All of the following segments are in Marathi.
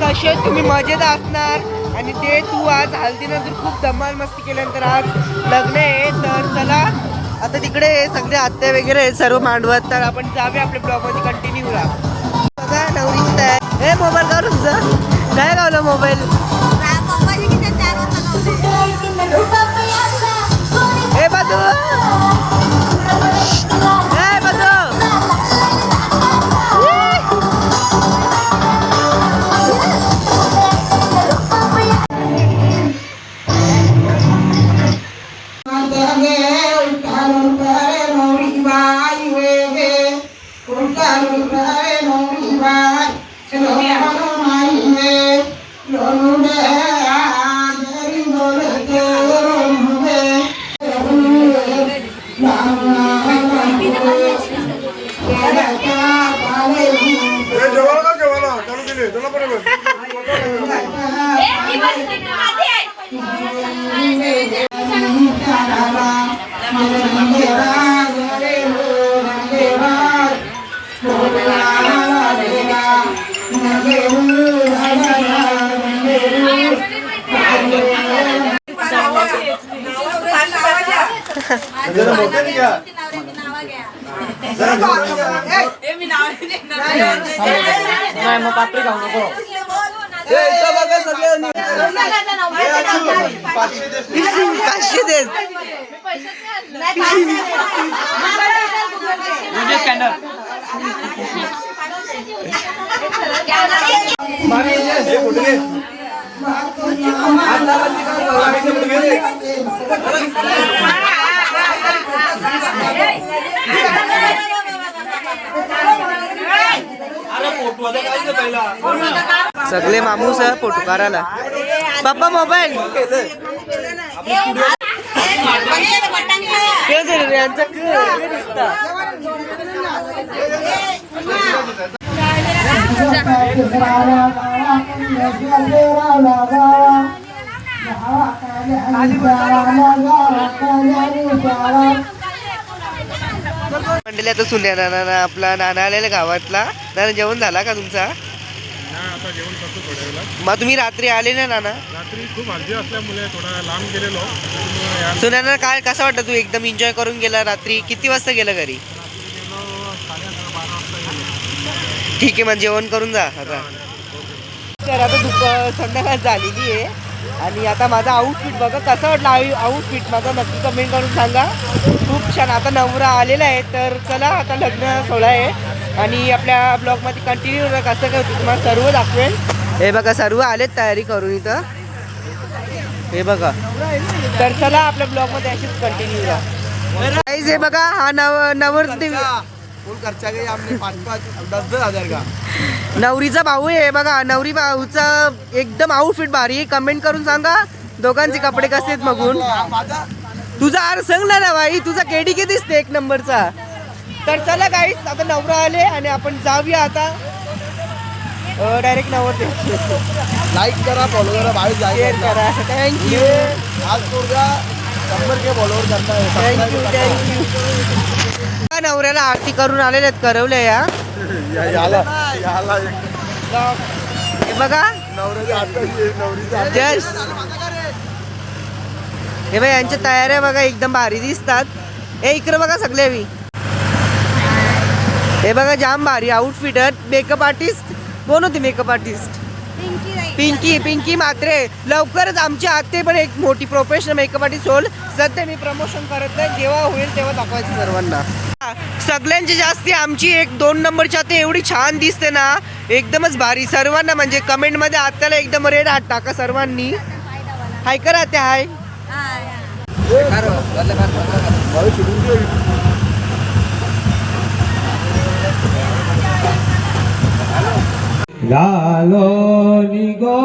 कसे तुम्ही मजेत असणार? आणि ते तू आज हल्दीनंतर खूप धमाल मस्ती केल्यानंतर आज लग्न आहे तर चला. आता तिकडे सगळे आत्या वगैरे सर्व मांडवत. तर आपण जाऊया आपल्या ब्लॉगमध्ये कंटिन्यू करा बघा नवरीची तयारी हे मोबाईल काढ तुझा. काय गावलं मोबाईल जरा मोठ्याने घ्या पाचशे दे हे कुठे घे. मामीचे कुठे घे. सगळे मामूस फोटो काढायला बाप्पा मोबाईल. यांचं. मंडळी आता सुन्या नाना आपला नाना आलेला गावातला. नाना जेवण झाला का तुमचा? आता जेवण करतो थोड्या वेळात. मग तुम्ही रात्री आले ना नाना? रात्री खूप हलदी असल्यामुळे थोडा लांब गेलेलो. त्यामुळे या सुन्याना काय कसं वाटतं तू? एकदम एन्जॉय करून गेला रात्री? किती वाजता गेला घरी? गेलो साडे अकरा बारा वाजता गेलो. ठीक आहे मग जेवण करून जा आता. तर आता दुप संध्याकाळ झालेली आहे. आणि आता माझा आउटफिट बघा कसं वाटलं आउटफिट माझा नक्की कमेंट करून सांगा. खूप छान. आता नवरा आलेला आहे तर चला आता लग्न सोहळा आहे. आणि आपल्या ब्लॉगमध्ये कंटिन्यू कसं काय होतं तुम्हाला सर्व दाखवेल हे बघा सर्व आलेत तयारी करून इथं. हे बघा. तर चला आपल्या ब्लॉगमध्ये अशीच कंटिन्यू राहा. हे बघा हा नव नवरदेवी फुल खर्चा गई पाच पाच दस दस हजार का? नवरीचा भाऊ आहे बघा नवरी भाऊचा एकदम आउटफिट भारी कमेंट करून सांगा दोघांचे कपडे कसे आहेत बघून. माझा तुझा आर सांगला ना बाई तुझा केडी किती दिसते एक नंबरचा? तर चला गाईस आता नवरा आले आणि आपण जाऊया आता. डायरेक्ट नवर लाईक करा फॉलो करा बाहेर शेअर करा. थँक्यू आज पोरगा शंभर के फॉलोवर करता थँक्यू थँक्यू नवऱ्याला आरती करून आलेले आहेत करवले या. याला याला हे बघा. हे बघा यांच्या तयाऱ्या बघा एकदम भारी दिसतात. हे इकडे बघा सगळे मी हे बघा जाम भारी आउटफिट मेकअप आर्टिस्ट कोण होती मेकअप आर्टिस्ट पिंकी पिंकी मात्रे लवकरच आमची आत्ते पण एक मोठी प्रोफेशनल मेकअप आर्टिस्ट होईल. सध्या मी प्रमोशन करत नाही जेव्हा होईल तेव्हा दाखवायचं सर्वांना. सगळ्यांची जास्ती आमची एक दोन नंबरची आत्ते एवढी छान दिसते ना एकदमच भारी. सर्वांना म्हणजे कमेंटमध्ये आत्याला एकदम रेड हात टाका सर्वांनी. हाय करा ते हाय. గాలోనిగో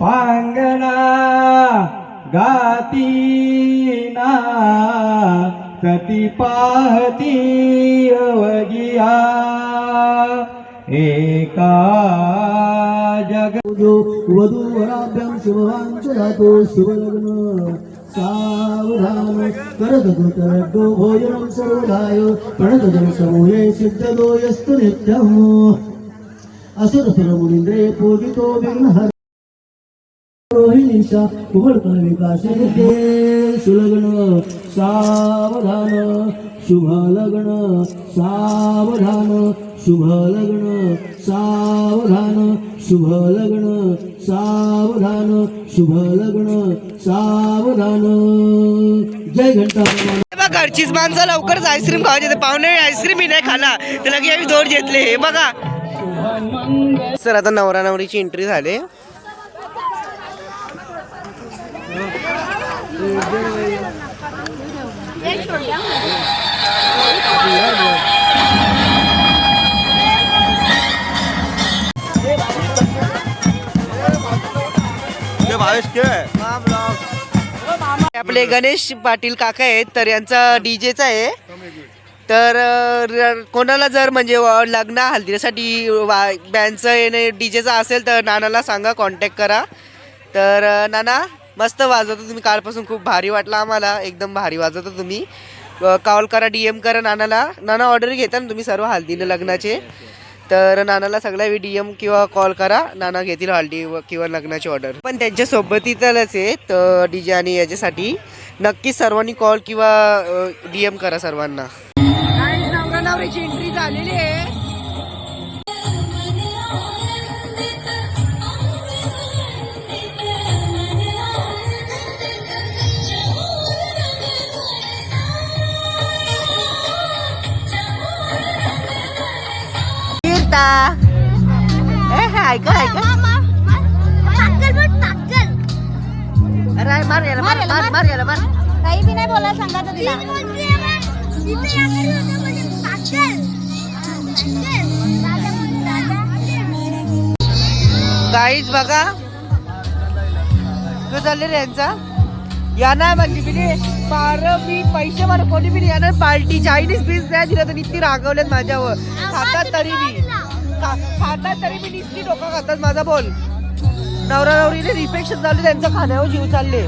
పాంగణ గాతీనా ప్రతిపాహతి అవగియా ఏకా వధూవరాభ్యం శుభవాంఛయాతో శుభలగ్న సావధానం కరదగు భోజనం సర్వదాయ ప్రణదగం సమూహే సిద్ధదో యస్తు నిత్యము. असुर यस्तु नित्यम् असुरसुरमुनीन्द्रे पूजितो विघ्नहर रोहिणीशा कुबळकण विकासे सुलग्न सावधान शुभ लग्न सावधान शुभ लग्न सावधान शुभ लग्न सावधान शुभ लग्न सावधान. जय घंटा. बघा घरचीच माणसं लवकरच आईस्क्रीम खावायची पाहुणे आईस्क्रीम मी नाही खाला तर की आम्ही जोर घेतले. हे बघा. सर आता नवरा नवरीची एंट्री झाली आपले गणेश पाटील काका आहेत तर यांचा डीजेचा आहे. तर कोणाला जर म्हणजे व- लग्न हल्दीसाठी वा बँडचं येणे डीजेचा असेल तर नानाला सांगा कॉन्टॅक्ट करा. तर नाना मस्त वाजवतो तुम्ही. कालपासून खूप भारी वाटला आम्हाला. एकदम भारी वाजवतो तुम्ही. कॉल करा डी एम करा नानाला. नाना ऑर्डर घेता ना तुम्ही सर्व हल्दीला लग्नाचे? तर नानाला सगळ्या डी एम किंवा कॉल करा. नाना घेतील हल्दी किंवा लग्नाची ऑर्डर पण त्यांच्या सोबतीतलंच आहे तर डी जे आणि याच्यासाठी. नक्कीच सर्वांनी कॉल किंवा डी एम करा सर्वांना. नवरा नवरीची एंट्री झालेली आहे कीर्ता ए ऐक ऐक अरे मार याला मार मार मार याला मार काही बी नाही बोला सांगायचं तिला गाईज बघा. तू चालले रे यांचा? या ना म्हणजे मी बार मी पैसे मला कोणी बी या ना पार्टी चायनीज पीस नाही दिलं तर नित्ती रागवलेत माझ्यावर. खातात तरी मी. खातात तरी मी निस्ती डोका खातात माझा बोल. नवरा नवरीने रिफेक्शन चालू त्यांचं खाण्यावर जीव चालले.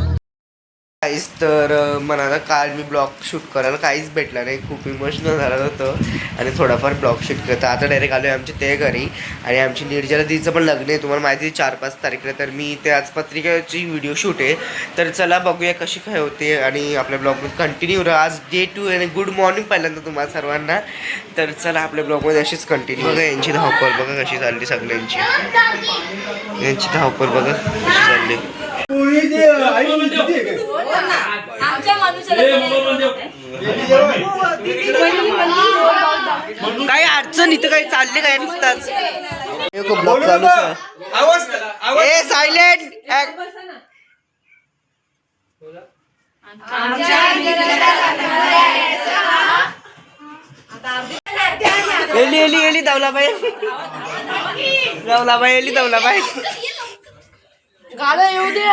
काहीच तर अं, काल मी ब्लॉग शूट करायला काहीच भेटलं नाही. खूप इमोशनल झालं होतं. आणि थोडाफार ब्लॉग शूट करतं आता डायरेक्ट आलो आहे आमच्या ते घरी. आणि आमची निर्जला दिदीचं पण लग्न आहे. तुम्हाला माहिती आहे चार पाच तारखेला. तर मी ते आज पत्रिकेची व्हिडिओ शूट आहे. तर चला बघूया कशी काय होते. आणि आपल्या ब्लॉगमध्ये कंटिन्यू राहा. आज डे टू आणि गुड मॉर्निंग पहिल्यांदा तुम्हाला सर्वांना. तर चला आपल्या ब्लॉगमध्ये अशीच कंटिन्यू बघा यांची धावपळ. बघा कशी चालली सगळ्यांची. यांची धावपळ बघा. कशी काही अडचण इथं काही चालले काय नुसताच? ए सायलेंट एली एली एली दौलाबाई दौलाबाई एली 嘎达有点